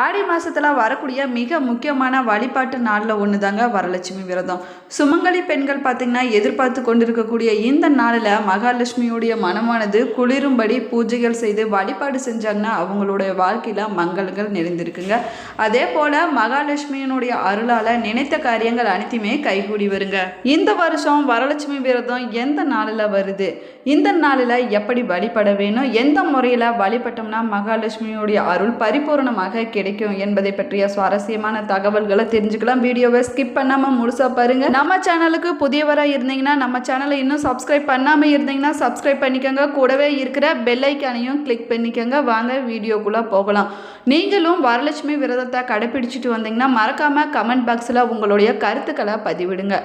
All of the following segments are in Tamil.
ஆடி மாதத்தில் வரக்கூடிய மிக முக்கியமான வழிபாட்டு நாளில் ஒன்று தாங்க வரலட்சுமி விரதம். சுமங்கலி பெண்கள் பார்த்திங்கன்னா எதிர்பார்த்து கொண்டிருக்கக்கூடிய இந்த நாளில் மகாலட்சுமியுடைய மனமானது குளிரும்படி பூஜைகள் செய்து வழிபாடு செஞ்சாங்கன்னா அவங்களுடைய வாழ்க்கையில் மங்களங்கள் நிறைந்திருக்குங்க. அதே போல் மகாலட்சுமியினுடைய அருளால் நினைத்த காரியங்கள் அனைத்துமே கைகூடி வருங்க. இந்த வருஷம் வரலட்சுமி விரதம் எந்த நாளில் வருது? இந்த நாளில் எப்படி வழிபட வேணும்? எந்த முறையில் வழிபட்டோம்னா மகாலட்சுமியுடைய அருள் பரிபூர்ணமாக கிடைக்கும் என்பதை பற்றிய சுவாரஸ்யமான தகவல்களை தெரிஞ்சுக்கலாம். வீடியோவை ஸ்கிப் பண்ணாமல் முழுசாக பாருங்க. நம்ம சேனலுக்கு புதியவராக இருந்தீங்கன்னா நம்ம சேனலை இன்னும் சப்ஸ்கிரைப் பண்ணாமல் இருந்தீங்கன்னா சப்ஸ்கிரைப் பண்ணிக்கோங்க. கூடவே இருக்கிற பெல்லைக்கானையும் கிளிக் பண்ணிக்கோங்க. வாங்க வீடியோக்குள்ளே போகலாம். நீங்களும் வரலட்சுமி விரதத்தை கடைபிடிச்சிட்டு வந்தீங்கன்னா மறக்காமல் கமெண்ட் பாக்ஸில் உங்களுடைய கருத்துக்களை பதிவிடுங்க.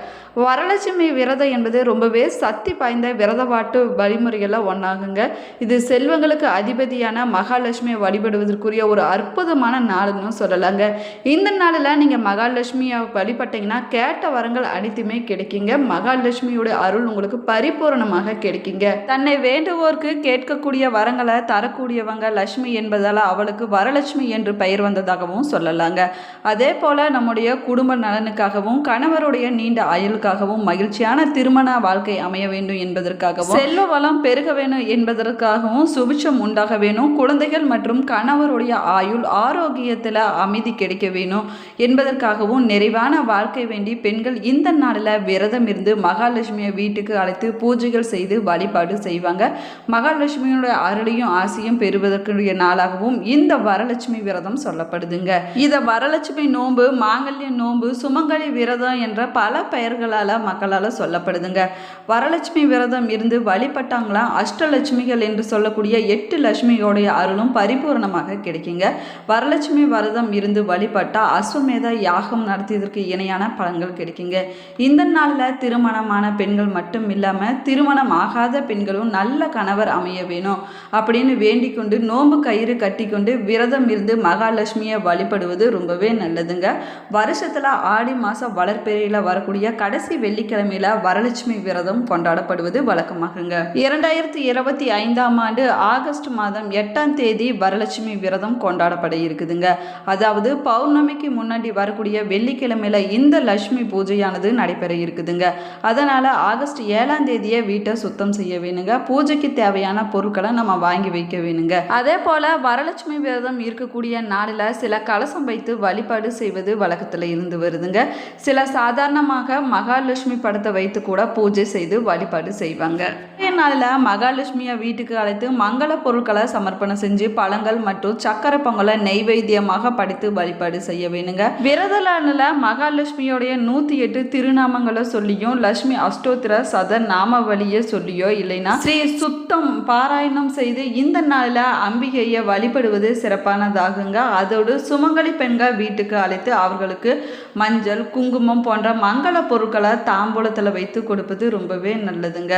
வரலட்சுமி விரதம் என்பது ரொம்பவே சக்தி பாய்ந்த விரதவாட்டு வழிமுறைகளில் ஒன்றாகுங்க இது செல்வங்களுக்கு அதிபதியான மகாலட்சுமியை வழிபடுவதற்குரிய ஒரு அற்புதமான நாளுன்னு சொல்லலாங்க. இந்த நாளில் நீங்கள் மகாலட்சுமியை வழிபட்டீங்கன்னா கேட்ட வரங்கள் அனைத்துமே கிடைக்குங்க. மகாலட்சுமியோட அருள் உங்களுக்கு பரிபூரணமாக கிடைக்குங்க. தன்னை வேண்டுவோருக்கு கேட்கக்கூடிய வரங்களை தரக்கூடியவங்க லட்சுமி என்பதால் அவளுக்கு வரலட்சுமி என்று பெயர் வந்ததாகவும் சொல்லலாங்க. அதே போல் நம்முடைய குடும்ப நலனுக்காகவும் கணவருடைய நீண்ட ஆயுளுக்காகவும் மகிழ்ச்சியான திருமண வாழ்க்கை அமைய வேண்டும் என்பதற்காகவும் செல்வ வளம் பெருக வேணும் என்பதற்காகவும் சுபிட்சம் உண்டாக வேணும் குழந்தைகள் மற்றும் கணவருடைய ஆயுள் ஆரோக்கியத்தில் அமைதி கிடைக்க வேணும். என்பதற்காகவும் நிறைவான வாழ்க்கை வேண்டி பெண்கள் இந்த நாளில் விரதம் இருந்து மகாலட்சுமியை வீட்டுக்கு அழைத்து பூஜைகள் செய்து வழிபாடு செய்வாங்க. மகாலட்சுமியோட அருளையும் ஆசையும் பெறுவதற்குரிய நாளாகவும் இந்த வரலட்சுமி விரதம் சொல்லப்படுதுங்க. இதை வரலட்சுமி நோன்பு மாங்கல்ய நோன்பு சுமங்கலி விரதம் என்ற பல பெயர்களால் மக்களால் சொல்லப்படுதுங்க. வரலட்சுமி விரதம் இருந்து வழிபட்டாங்களா? அஷ்டலட்சுமிகள் என்று சொல்லக்கூடிய எட்டு லட்சுமியோடைய அருளும் பரிபூர்ணமாக கிடைக்குங்க. வரலட்சுமி விரதம் இருந்து வழிபட்டால் அஸ்வமேத யாகம் நடத்தியதற்கு இணையான பலன்கள் கிடைக்குங்க. இந்த நாளில் திருமணமான பெண்கள் மட்டும் இல்லாமல் திருமணம் ஆகாத பெண்களும் நல்ல கணவர் அமைய வேணும் அப்படின்னு வேண்டிக் கொண்டு நோன்பு கயிறு கட்டிக்கொண்டு விரதம் இருந்து மகாலட்சுமியை வழிபடுவது ரொம்பவே நல்லதுங்க. வருஷத்தில் ஆடி மாதம் வளர்ப்பெறையில் வரக்கூடிய கடைசி வெள்ளிக்கிழமையில் வரலட்சுமி விரதம் கொண்டாடப்படுவது வழக்கமாகுங்க. இரண்டாயிரத்தி இருபத்தி ஐந்தாம் ஆண்டு ஆகஸ்ட் மாதம் எட்டாம் தேதி வரலட்சுமி விரதம் கொண்டாடப்பட இருக்குது. இருக்குதுங்க அதாவது பௌர்ணமிக்கு முன்னாடி வரக்கூடிய வெள்ளிக்கிழமையில இந்த லட்சுமி பூஜையானது நடைபெற இருக்குதுங்க. அதனால ஆகஸ்ட் ஏழாம் தேதியே வீட்டை சுத்தம் செய்ய வேணுங்க. பூஜைக்கு தேவையான பொருட்களை நம்ம வாங்கி வைக்க வேணுங்க. அதே போல வரலட்சுமி விரதம் இருக்கக்கூடிய நாளில் சில கலசம் வைத்து வழிபாடு செய்வது வழக்கத்தில் இருந்து வருதுங்க. சில சாதாரணமாக மகாலட்சுமி படத்தை வைத்து கூட பூஜை செய்து வழிபாடு செய்வாங்க. நாளில் மகாலட்சுமியை வீட்டுக்கு அழைத்து மங்கள பொருட்களை சமர்ப்பணம் செஞ்சு பழங்கள் மற்றும் சக்கரை பொங்கலை நெய்வேத்தியமாக படைத்து வழிபாடு செய்ய வேணுங்க. விரத நாளில் மகாலட்சுமியோடைய நூற்றி எட்டு திருநாமங்களை சொல்லியும் லட்சுமி அஷ்டோத்திர சத நாமவழியை சொல்லியோ இல்லைன்னா ஸ்ரீ சுத்தம் பாராயணம் செய்து இந்த நாளில் அம்பிகையை வழிபடுவது சிறப்பானதாகுங்க. அதோடு சுமங்கலி பெண்கள் வீட்டுக்கு அழைத்து அவர்களுக்கு மஞ்சள் குங்குமம் போன்ற மங்கள பொருட்களை தாம்பூலத்தில் வைத்து கொடுப்பது ரொம்பவே நல்லதுங்க.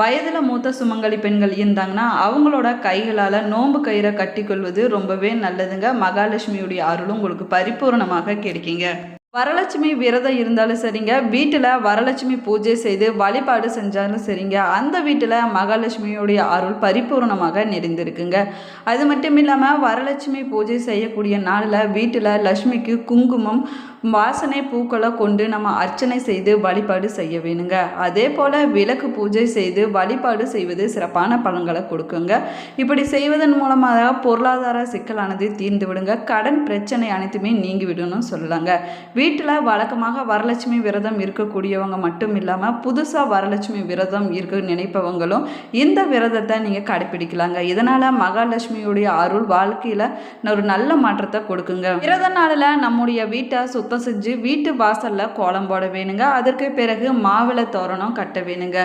வயதில் மூத்த சுமங்கலி பெண்கள் இருந்தாங்கன்னா அவங்களோட கைகளால் நோன்பு கயிறை கட்டிக்கொள்வது ரொம்பவே நல்லதுங்க. மகாலட்சுமியுடைய அருளும் உங்களுக்கு பரிபூர்ணமாக கிடைக்குங்க. வரலட்சுமி விரதம் இருந்தாலும் சரிங்க. வீட்டில் வரலட்சுமி பூஜை செய்து வழிபாடு செஞ்சாலும் சரிங்க. அந்த வீட்டில் மகாலட்சுமியுடைய அருள் பரிபூர்ணமாக நிறைந்திருக்குங்க. அது மட்டும் இல்லாமல் வரலட்சுமி பூஜை செய்யக்கூடிய நாளில் வீட்டில் லட்சுமிக்கு குங்குமம் வாசனை பூக்களை கொண்டு நம்ம அர்ச்சனை செய்து வழிபாடு செய்ய வேணுங்க. அதே போல் விளக்கு பூஜை செய்து வழிபாடு செய்வது சிறப்பான பலன்களை கொடுக்குங்க. இப்படி செய்வதன் மூலமாக பொருளாதார சிக்கலானது தீர்ந்து விடுங்க. கடன் பிரச்சனை அனைத்துமே நீங்கிவிடும்னு சொல்லலாங்க. வீட்டில் வழக்கமாக வரலட்சுமி விரதம் இருக்கக்கூடியவங்க மட்டும் இல்லாமல் புதுசாக வரலட்சுமி விரதம் இருக்க நினைப்பவங்களும் இந்த விரதத்தை நீங்கள் கடைப்பிடிக்கலாங்க. இதனால் மகாலட்சுமியுடைய அருள் வாழ்க்கையில் ஒரு நல்ல மாற்றத்தை கொடுக்குங்க. விரத நாளில் நம்முடைய வீட்டை சுத்தம் செஞ்சு வீட்டு வாசலில் கோலம் போட வேணுங்க. அதற்கு பிறகு மாவிளை தோரணம் கட்ட வேணுங்க.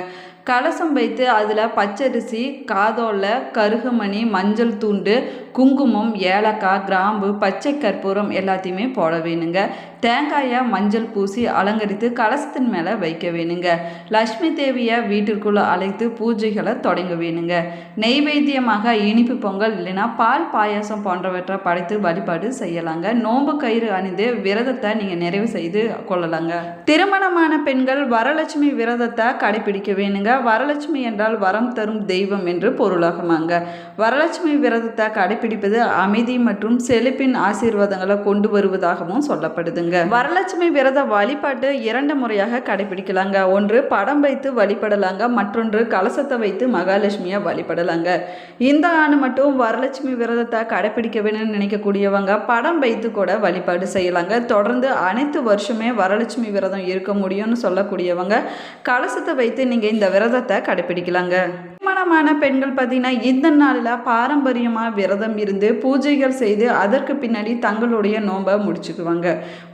கலசம் வைத்து அதில் பச்சரிசி காதோலை கருகுமணி மஞ்சள் தூண்டு குங்குமம் ஏலக்காய் கிராம்பு பச்சை கற்பூரம் எல்லாத்தையுமே போட வேணுங்க. தேங்காயை மஞ்சள் பூசி அலங்கரித்து கலசத்தின் மேலே வைக்க வேணுங்க. லக்ஷ்மி தேவியை வீட்டிற்குள்ளே அழைத்து பூஜைகளை தொடங்க வேணுங்க. நெய்வேத்தியமாக இனிப்பு பொங்கல் இல்லைன்னா பால் பாயாசம் போன்றவற்றை படைத்து வழிபாடு செய்யலாங்க. நோம்பு கயிறு அணிந்து விரதத்தை நீங்கள் நிறைவு செய்து கொள்ளலாங்க. திருமணமான பெண்கள் வரலட்சுமி விரதத்தை கடைபிடிக்க வேணுங்க. வரலட்சுமி என்றால் வரம் தரும் தெய்வம் என்று பொருளாகுமாங்க. வரலட்சுமி விரதத்தை கடைபிடிப்பது அமைதி மற்றும் செழிப்பின் ஆசீர்வாதங்களை கொண்டு வருவதாகவும் சொல்லப்படுதுங்க. வரலட்சுமி விரத வழிபாட்டு இரண்டு முறையாக கடைபிடிக்கலாங்க. ஒன்று படம் வைத்து வழிபடலாங்க. மற்றொன்று கலசத்தை வைத்து மகாலட்சுமியை வழிபடலாங்க. இந்த ஆண்டு மட்டும் வரலட்சுமி விரதத்தை கடைபிடிக்க வேணும்னு நினைக்கக்கூடியவங்க படம் வைத்து கூட வழிபாடு செய்யலாங்க. தொடர்ந்து அனைத்து வருஷமே வரலட்சுமி விரதம் இருக்க முடியும்னு சொல்லக்கூடியவங்க கலசத்தை வைத்து நீங்கள் இந்த விரதத்தை கடைப்பிடிக்கலாங்க. ஏராளமான பெண்கள் பார்த்தீங்கன்னா இந்த நாளில் பாரம்பரியமாக விரதம் இருந்து பூஜைகள் செய்து அதற்கு பின்னாடி தங்களுடைய நோன்பை முடிச்சுக்குவாங்க.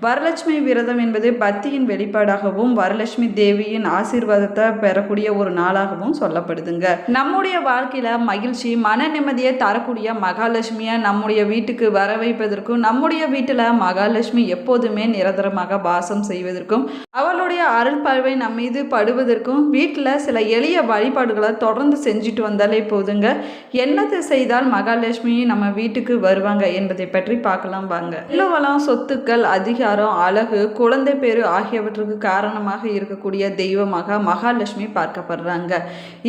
வரலட்சுமி விரதம் என்பது பக்தியின் வெளிப்பாடாகவும் வரலட்சுமி தேவியின் ஆசீர்வாதத்தை பெறக்கூடிய ஒரு நாளாகவும் சொல்லப்படுதுங்க. நம்முடைய வாழ்க்கையில் மகிழ்ச்சி மன நிம்மதியை தரக்கூடிய மகாலட்சுமியை நம்முடைய வீட்டுக்கு வர வைப்பதற்கும் நம்முடைய வீட்டில் மகாலட்சுமி எப்போதுமே நிரந்தரமாக வாசம் செய்வதற்கும் அவளுடைய அருள் பார்வை நம்மீது படுவதற்கும் வீட்டில் சில எளிய வழிபாடுகளை தொடர்ந்து செஞ்சு செஞ்சுட்டு வந்தாலே போதுங்க. என்னத்தை செய்தால் மகாலட்சுமி நம்ம வீட்டுக்கு வருவாங்க என்பதை பற்றி பார்க்கலாம் வாங்க. இல்லவளம் சொத்துக்கள் அதிகாரம் அழகு குழந்தை பேரு ஆகியவற்றுக்கு காரணமாக இருக்கக்கூடிய தெய்வமாக மகாலட்சுமி பார்க்கப்படுறாங்க.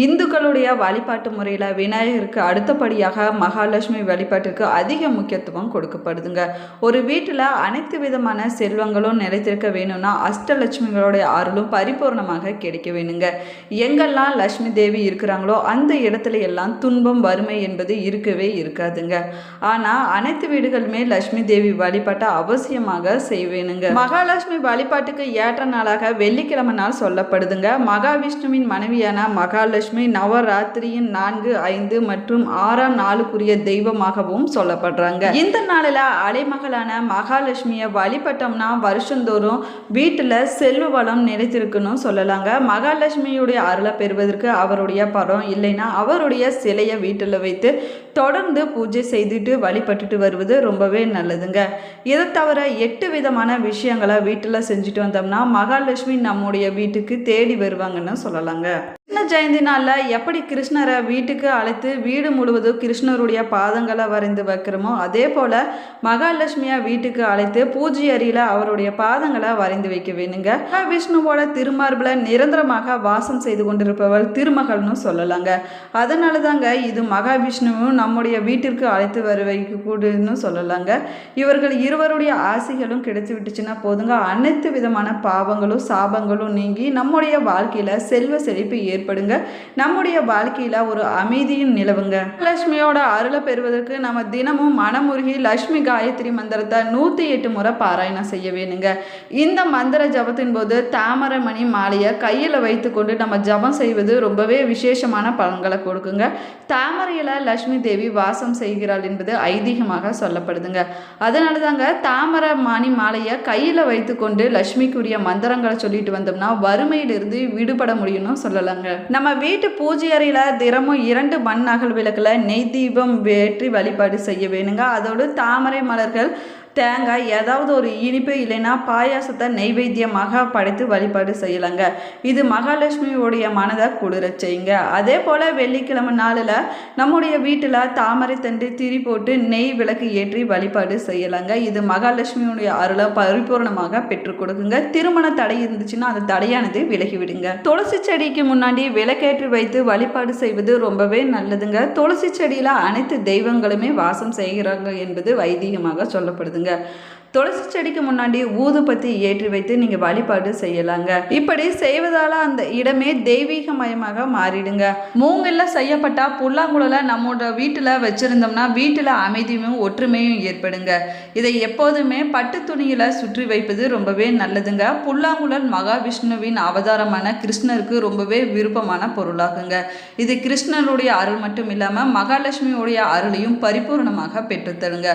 இந்துக்களுடைய வழிபாட்டு முறையில் விநாயகருக்கு அடுத்தபடியாக மகாலட்சுமி வழிபாட்டிற்கு அதிக முக்கியத்துவம் கொடுக்கப்படுதுங்க. ஒரு வீட்டில் அனைத்து விதமான செல்வங்களும் நிலைத்திருக்க வேணும்னா அஷ்டலட்சுமிகளுடைய அருளும் பரிபூர்ணமாக கிடைக்க வேணுங்க. எங்கெல்லாம் லட்சுமி தேவி இருக்கிறாங்களோ அந்த இடத்துல எல்லாம் துன்பம் வறுமை என்பது இருக்கவே இருக்காதுங்க. ஆனால் அனைத்து வீடுகளுமே லட்சுமி தேவி வழிபாட்டை அவசியமாக செய்வேனுங்க. மகாலட்சுமி வழிபாட்டுக்கு ஏற்ற நாளாக வெள்ளிக்கிழமை நாள் சொல்லப்படுதுங்க. மகாவிஷ்ணுவின் மனைவியான மகாலட்சுமி நவராத்திரியின் நான்கு ஐந்து மற்றும் ஆறாம் நாளுக்குரிய தெய்வமாகவும் சொல்லப்படுறாங்க. இந்த நாளில் அலைமகளான மகாலட்சுமியை வழிபட்டோம்னா வருஷந்தோறும் வீட்டில் செல்வ வளம் நிலைத்திருக்குன்னு சொல்லலாங்க. மகாலட்சுமியுடைய அருளை பெறுவதற்கு அவருடைய படம் அப்படின்னா அவருடைய சிலையை வீட்டில் வைத்து தொடர்ந்து பூஜை செய்துட்டு வழிபட்டுட்டு வருவது ரொம்பவே நல்லதுங்க. இதை தவிர எட்டு விதமான விஷயங்களை வீட்டில் செஞ்சுட்டு வந்தோம்னா மகாலட்சுமி நம்முடைய வீட்டுக்கு தேடி வருவாங்கன்னு சொல்லலாங்க. கிருஷ்ண ஜெயந்தி நாளில் எப்படி கிருஷ்ணரை வீட்டுக்கு அழைத்து வீடு முழுவதும் கிருஷ்ணருடைய பாதங்களை வரைந்து வைக்கிறோமோ அதே போல் மகாலட்சுமியை வீட்டுக்கு அழைத்து பூஜை அறையில் அவருடைய பாதங்களை வரைந்து வைக்க வேணுங்க. மகாவிஷ்ணுவோட திருமார்பில் நிரந்தரமாக வாசம் செய்து கொண்டிருப்பவள் திருமகள்னு சொல்லலாங்க. அதனால தாங்க இது மகாவிஷ்ணுவும் நம்முடைய வீட்டிற்கு அழைத்து வர வைக்கக்கூடியன்னு சொல்லலாங்க. இவர்கள் இருவருடைய ஆசைகளும் கிடைத்து விட்டுச்சுன்னா போதுங்க. அனைத்து விதமான பாவங்களும் சாபங்களும் நீங்கி நம்முடைய வாழ்க்கையில் செல்வ செழிப்பு ஏற்ப செயல்படுங்க நம்முடைய வாழ்க்கையில் ஒரு அமைதியும் நிலவுங்க. லட்சுமியோட அருளை பெறுவதற்கு நம்ம தினமும் மனமுருகி லட்சுமி காயத்ரி மந்திரத்தை நூற்றி எட்டு முறை பாராயணம் செய்ய வேணுங்க. இந்த மந்திர ஜபத்தின் போது தாமரை மணி மாலையை கையில் வைத்துக்கொண்டு நம்ம ஜபம் செய்வது ரொம்பவே விசேஷமான பலன்களை கொடுக்குங்க. தாமரையில் லட்சுமி தேவி வாசம் செய்கிறாள் என்பது ஐதீகமாக சொல்லப்படுதுங்க. அதனால தாங்க தாமரை மணி மாலையை கையில் வைத்துக்கொண்டு லட்சுமிக்குரிய மந்திரங்களை சொல்லிட்டு வந்தோம்னா வறுமையிலிருந்து விடுபட முடியும்னு சொல்லலாங்க. நம்ம வீட்டு பூஜை அறையில் தினமும் இரண்டு மண் அகல் விளக்கில் நெய் தீபம் ஏற்றி வழிபாடு செய்ய வேணுங்க. அதோடு தாமரை மலர்கள் தேங்காய் ஏதாவது ஒரு இனிப்பு இல்லைன்னா பாயாசத்தை நெய்வேத்தியமாக படைத்து வழிபாடு செய்யலாங்க. இது மகாலட்சுமியுடைய மனதை குளிர செய்யுங்க. அதே போல் வெள்ளிக்கிழமை நாளில் நம்முடைய வீட்டில் தாமரை தண்டு திரி போட்டு நெய் விளக்கு ஏற்றி வழிபாடு செய்யலாங்க. இது மகாலட்சுமியுடைய அருளை பரிபூர்ணமாக பெற்றுக் கொடுக்குங்க. திருமண தடை இருந்துச்சுன்னா அந்த தடையானது விலகி விடுங்க. துளசி செடிக்கு முன்னாடி விளக்கேற்றி வைத்து வழிபாடு செய்வது ரொம்பவே நல்லதுங்க. துளசி செடியில் அனைத்து தெய்வங்களுமே வாசம் செய்கிறாங்க என்பது வைதிகமாக சொல்லப்படுதுங்க. துளசி செடிக்கு முன்னாடி ஊதுபத்தி ஏற்றி வைத்து நீங்கள் வழிபாடு செய்யலாங்க. இப்படி செய்வதால் அந்த இடமே தெய்வீகமயமாக மாறிடுங்க. மூங்கில் செய்யப்பட்ட புல்லாங்குழலை நம்மளோட வீட்டில் வச்சுருந்தோம்னா வீட்டில் அமைதியும் ஒற்றுமையும் ஏற்படுங்க. இதை எப்போதுமே பட்டு துணியில் சுற்றி வைப்பது ரொம்பவே நல்லதுங்க. புல்லாங்குழல் மகாவிஷ்ணுவின் அவதாரமான கிருஷ்ணருக்கு ரொம்பவே விருப்பமான பொருளாகுங்க. இது கிருஷ்ணனுடைய அருள் மட்டும் இல்லாமல் மகாலட்சுமியுடைய அருளையும் பரிபூர்ணமாக பெற்றுத்தருங்க.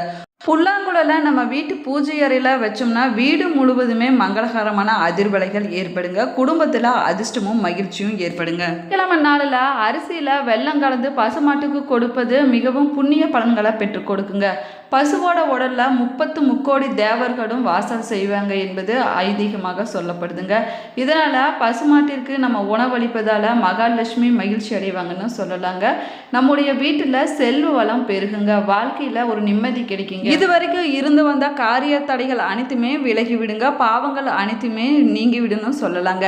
புல்லாங்குழலை நம்ம வீட்டு பூஜை அறையில் வச்சோம்னா வீடு முழுவதுமே மங்களகரமான அதிர்வலைகள் ஏற்படுங்க. குடும்பத்தில் அதிர்ஷ்டமும் மகிழ்ச்சியும் ஏற்படுங்க. கிழமை நாளில் அரிசியில் வெள்ளம் கலந்து பசுமாட்டுக்கு கொடுப்பது மிகவும் புண்ணிய பலன்களை பெற்றுக் கொடுக்குங்க. பசுவோட உடலில் முப்பத்து முக்கோடி தேவர்களும் வாசம் செய்வாங்க என்பது ஐதீகமாக சொல்லப்படுதுங்க. இதனால் பசுமாட்டிற்கு நம்ம உணவளிப்பதால் மகாலட்சுமி மகிழ்ச்சி அடைவாங்கன்னு சொல்லலாங்க. நம்முடைய வீட்டில் செல்வ வளம் பெருகுங்க. வாழ்க்கையில் ஒரு நிம்மதி கிடைக்குங்க. இது வரைக்கும் இருந்து வந்த காரிய தடைகள் அனைத்துமே விலகி விடுங்க பாவங்கள் அனைத்துமே நீங்கி விடுன்னு சொல்லலாங்க.